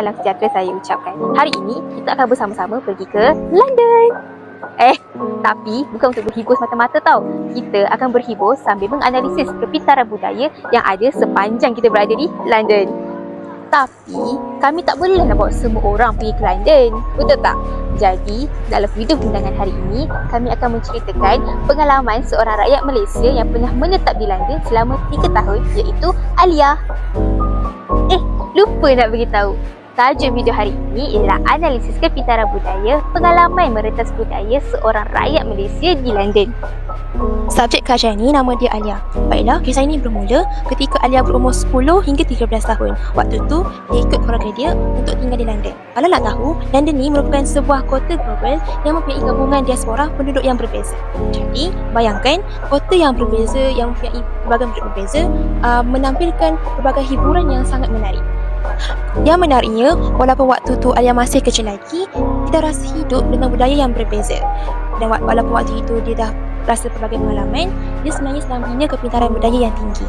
Salam sejahtera saya ucapkan. Hari ini kita akan bersama-sama pergi ke London. Eh, tapi bukan untuk berhibur semata-mata tau. Kita akan berhibur sambil menganalisis kepintaran budaya yang ada sepanjang kita berada di London. Tapi, kami tak boleh nak bawa semua orang pergi ke London. Betul tak? Jadi, dalam video undangan hari ini, kami akan menceritakan pengalaman seorang rakyat Malaysia yang pernah menetap di London selama 3 tahun iaitu Alia. Eh, lupa nak beritahu. Tajuk video hari ini ialah analisis kepintaran budaya pengalaman meretas budaya seorang rakyat Malaysia di London. Subjek kajian ini nama dia Alia. Baiklah, kisah ini bermula ketika Alia berumur 10 hingga 13 tahun. Waktu tu, dia ikut keluarga dia untuk tinggal di London. Kalau nak tahu, London ni merupakan sebuah kota global yang mempunyai gabungan diaspora penduduk yang berbeza. Jadi, bayangkan kota yang berbeza, yang mempunyai berbagai penduduk berbeza, uh, menampilkan berbagai hiburan yang sangat menarik. Yang menariknya, walaupun waktu tu Alia masih kecil lagi, kita rasa hidup dengan budaya yang berbeza. Dan wa- walaupun waktu itu dia dah rasa pelbagai pengalaman, dia sebenarnya sedang bina kepintaran budaya yang tinggi.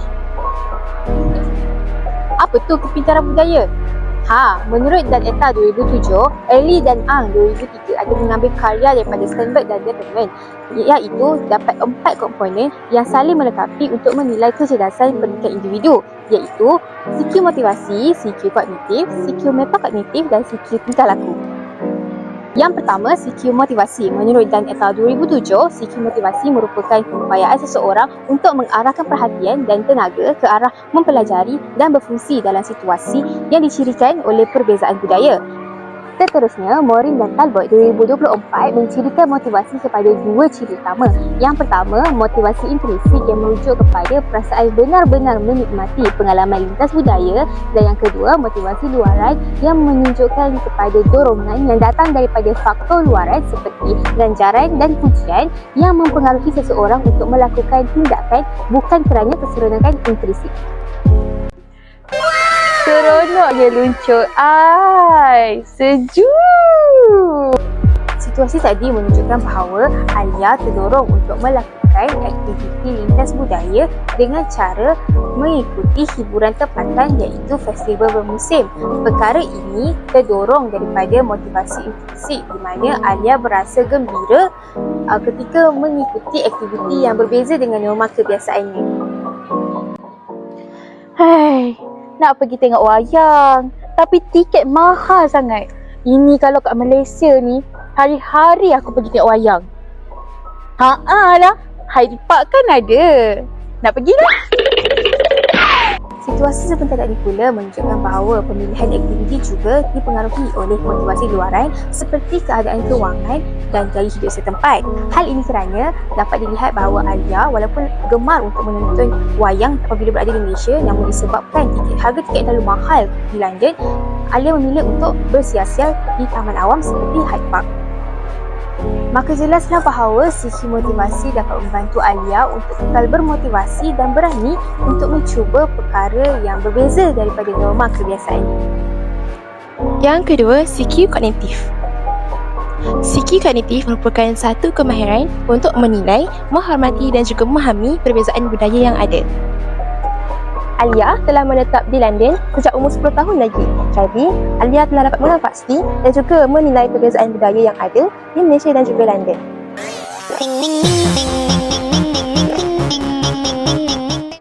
Apa tu kepintaran budaya? Ha, menurut Dan ETA 2007, Ellie dan Ang 2003 ada mengambil karya daripada Sternberg dan Development iaitu dapat empat komponen yang saling melengkapi untuk menilai kecerdasan pendidikan individu iaitu CQ motivasi, CQ kognitif, CQ metakognitif dan CQ tingkah laku. Yang pertama, CQ motivasi. Menurut Dan ETA 2007, CQ motivasi merupakan keupayaan seseorang untuk mengarahkan perhatian dan tenaga ke arah mempelajari dan berfungsi dalam situasi yang dicirikan oleh perbezaan budaya. Seterusnya, Morin dan Talbot 2024 mencirikan motivasi kepada dua ciri utama. Yang pertama, motivasi intrinsik yang merujuk kepada perasaan benar-benar menikmati pengalaman lintas budaya dan yang kedua, motivasi luaran yang menunjukkan kepada dorongan yang datang daripada faktor luaran seperti ganjaran dan pujian yang mempengaruhi seseorang untuk melakukan tindakan bukan kerana keseronokan intrinsik. Seronoknya luncur ai. Sejuk. Situasi tadi menunjukkan bahawa Alia terdorong untuk melakukan aktiviti lintas budaya dengan cara mengikuti hiburan tempatan iaitu festival bermusim. Perkara ini terdorong daripada motivasi intrinsik di mana Alia berasa gembira uh, ketika mengikuti aktiviti yang berbeza dengan norma kebiasaannya. Nak pergi tengok wayang. Tapi tiket mahal sangat. Ini kalau kat Malaysia ni, hari-hari aku pergi tengok wayang. Haa lah, Hyde Park kan ada. Nak pergi tak? Situasi sebentar tadi pula menunjukkan bahawa pemilihan aktiviti juga dipengaruhi oleh motivasi luaran seperti keadaan kewangan dan gaya hidup setempat. Hal ini kerana dapat dilihat bahawa Alia walaupun gemar untuk menonton wayang apabila berada di Malaysia namun disebabkan tiket, harga tiket terlalu mahal di London, Alia memilih untuk bersiasat di taman awam seperti Hyde Park. Maka jelaslah bahawa sisi motivasi dapat membantu Alia untuk kekal bermotivasi dan berani untuk mencuba perkara yang berbeza daripada norma kebiasaan. Yang kedua, CQ kognitif. CQ kognitif merupakan satu kemahiran untuk menilai, menghormati dan juga memahami perbezaan budaya yang ada. Alia telah menetap di London sejak umur 10 tahun lagi. Jadi, Alia telah dapat mengenal pasti dan juga menilai perbezaan budaya yang ada di Malaysia dan juga London.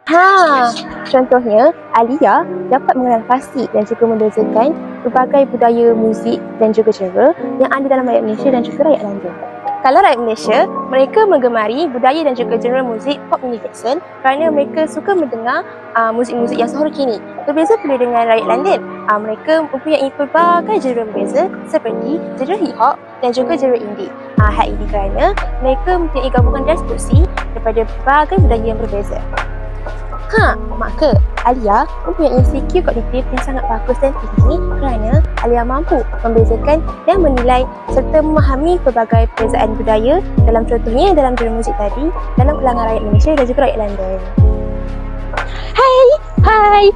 Ha, contohnya Alia dapat mengenal pasti dan juga membezakan berbagai budaya muzik dan juga genre yang ada dalam rakyat Malaysia dan juga rakyat London. Kalau rakyat Malaysia, mereka menggemari budaya dan juga genre muzik pop Jackson kerana mereka suka mendengar uh, muzik-muzik yang sahur kini. Berbeza pula dengan rakyat London. Uh, mereka mempunyai pelbagai genre berbeza seperti genre hip hop dan juga genre indie. Uh, hal ini kerana mereka mempunyai gabungan deskripsi daripada berbagai budaya yang berbeza. Ha, maka Alia mempunyai CQ kognitif yang sangat bagus dan tinggi kerana Alia mampu membezakan dan menilai serta memahami pelbagai perbezaan budaya dalam contohnya dalam genre muzik tadi dalam kalangan rakyat Malaysia dan juga rakyat London. Hai, hai.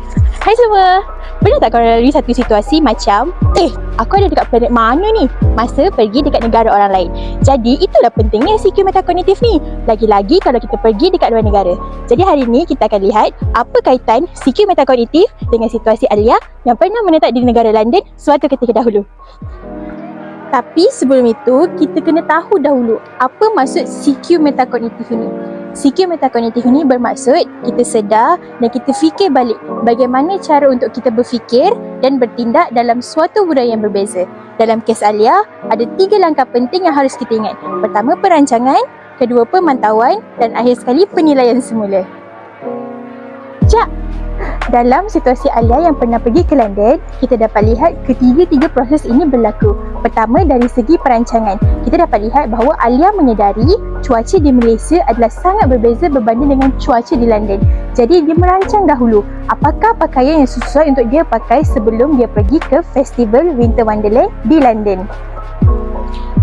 Hai semua. Pernah tak kau lalui satu situasi macam Eh, aku ada dekat planet mana ni? Masa pergi dekat negara orang lain Jadi, itulah pentingnya CQ metakognitif ni Lagi-lagi kalau kita pergi dekat luar negara Jadi hari ni kita akan lihat Apa kaitan CQ metakognitif dengan situasi Alia Yang pernah menetap di negara London suatu ketika dahulu tapi sebelum itu, kita kena tahu dahulu apa maksud CQ metakognitif ini. CQ metakognitif ini bermaksud kita sedar dan kita fikir balik bagaimana cara untuk kita berfikir dan bertindak dalam suatu budaya yang berbeza. Dalam kes Alia, ada tiga langkah penting yang harus kita ingat. Pertama, perancangan. Kedua, pemantauan. Dan akhir sekali, penilaian semula. Cak, dalam situasi Alia yang pernah pergi ke London, kita dapat lihat ketiga-tiga proses ini berlaku. Pertama, dari segi perancangan. Kita dapat lihat bahawa Alia menyedari cuaca di Malaysia adalah sangat berbeza berbanding dengan cuaca di London. Jadi, dia merancang dahulu apakah pakaian yang sesuai untuk dia pakai sebelum dia pergi ke Festival Winter Wonderland di London.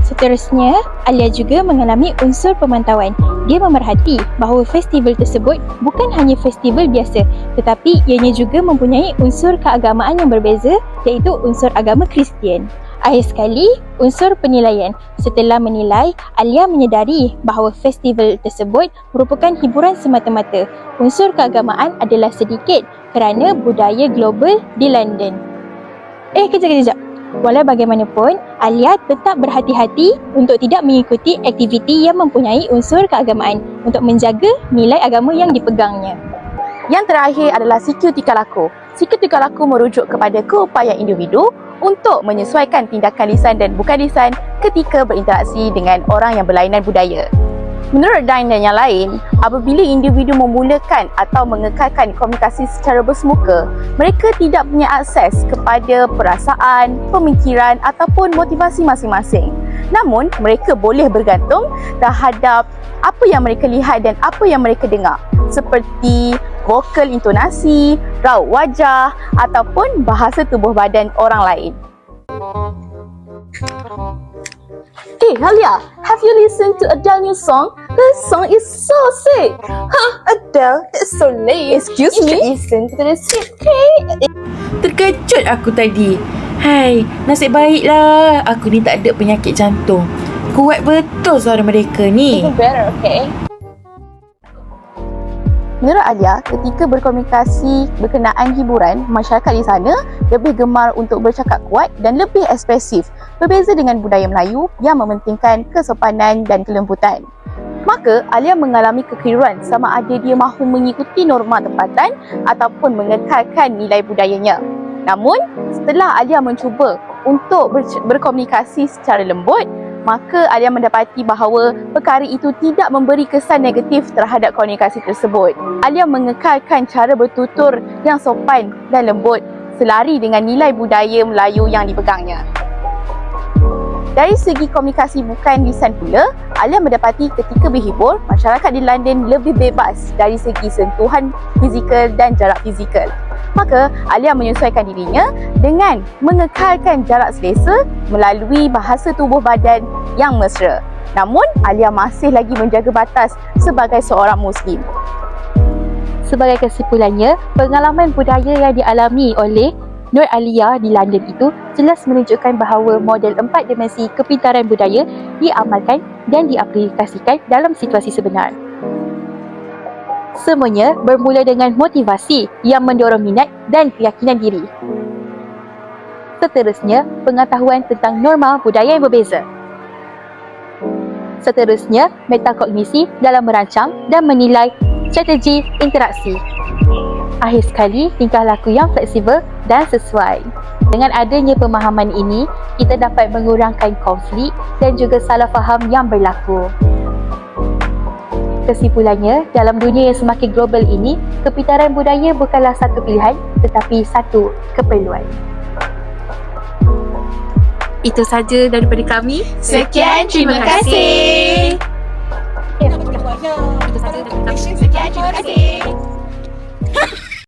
Seterusnya, Alia juga mengalami unsur pemantauan. Dia memerhati bahawa festival tersebut bukan hanya festival biasa tetapi ianya juga mempunyai unsur keagamaan yang berbeza iaitu unsur agama Kristian. Akhir sekali, unsur penilaian. Setelah menilai, Alia menyedari bahawa festival tersebut merupakan hiburan semata-mata. Unsur keagamaan adalah sedikit kerana budaya global di London. Eh, kejap, kejap. Walau bagaimanapun, Alia tetap berhati-hati untuk tidak mengikuti aktiviti yang mempunyai unsur keagamaan untuk menjaga nilai agama yang dipegangnya. Yang terakhir adalah CQ tingkah laku. CQ tingkah laku merujuk kepada keupayaan individu untuk menyesuaikan tindakan lisan dan bukan lisan ketika berinteraksi dengan orang yang berlainan budaya. Menurut Dine dan yang lain, apabila individu memulakan atau mengekalkan komunikasi secara bersemuka, mereka tidak punya akses kepada perasaan, pemikiran ataupun motivasi masing-masing. Namun, mereka boleh bergantung terhadap apa yang mereka lihat dan apa yang mereka dengar seperti vokal intonasi, raut wajah ataupun bahasa tubuh badan orang lain. Hey Halia, have you listened to Adele new song? Her song is so sick. Huh, Adele, that's so late. Excuse You me. should listen to the script, okay? Terkejut aku tadi. Hai, nasib baiklah aku ni tak ada penyakit jantung. Kuat betul suara mereka ni. Even better, okay? Menurut Alia, ketika berkomunikasi berkenaan hiburan, masyarakat di sana lebih gemar untuk bercakap kuat dan lebih ekspresif berbeza dengan budaya Melayu yang mementingkan kesopanan dan kelembutan. Maka, Alia mengalami kekeliruan sama ada dia mahu mengikuti norma tempatan ataupun mengekalkan nilai budayanya. Namun, setelah Alia mencuba untuk ber- berkomunikasi secara lembut, maka Alia mendapati bahawa perkara itu tidak memberi kesan negatif terhadap komunikasi tersebut. Alia mengekalkan cara bertutur yang sopan dan lembut selari dengan nilai budaya Melayu yang dipegangnya. Dari segi komunikasi bukan lisan pula, Alia mendapati ketika berhibur, masyarakat di London lebih bebas dari segi sentuhan fizikal dan jarak fizikal. Maka, Alia menyesuaikan dirinya dengan mengekalkan jarak selesa melalui bahasa tubuh badan yang mesra. Namun, Alia masih lagi menjaga batas sebagai seorang Muslim. Sebagai kesimpulannya, pengalaman budaya yang dialami oleh Nur Alia di London itu jelas menunjukkan bahawa model empat dimensi kepintaran budaya diamalkan dan diaplikasikan dalam situasi sebenar. Semuanya bermula dengan motivasi yang mendorong minat dan keyakinan diri. Seterusnya, pengetahuan tentang norma budaya yang berbeza. Seterusnya, metakognisi dalam merancang dan menilai strategi interaksi. Akhir sekali, tingkah laku yang fleksibel dan sesuai. Dengan adanya pemahaman ini, kita dapat mengurangkan konflik dan juga salah faham yang berlaku. Kesimpulannya, dalam dunia yang semakin global ini, kepintaran budaya bukanlah satu pilihan tetapi satu keperluan. Itu saja daripada kami. Sekian, terima kasih. Itu saja daripada kami. Sekian, terima kasih.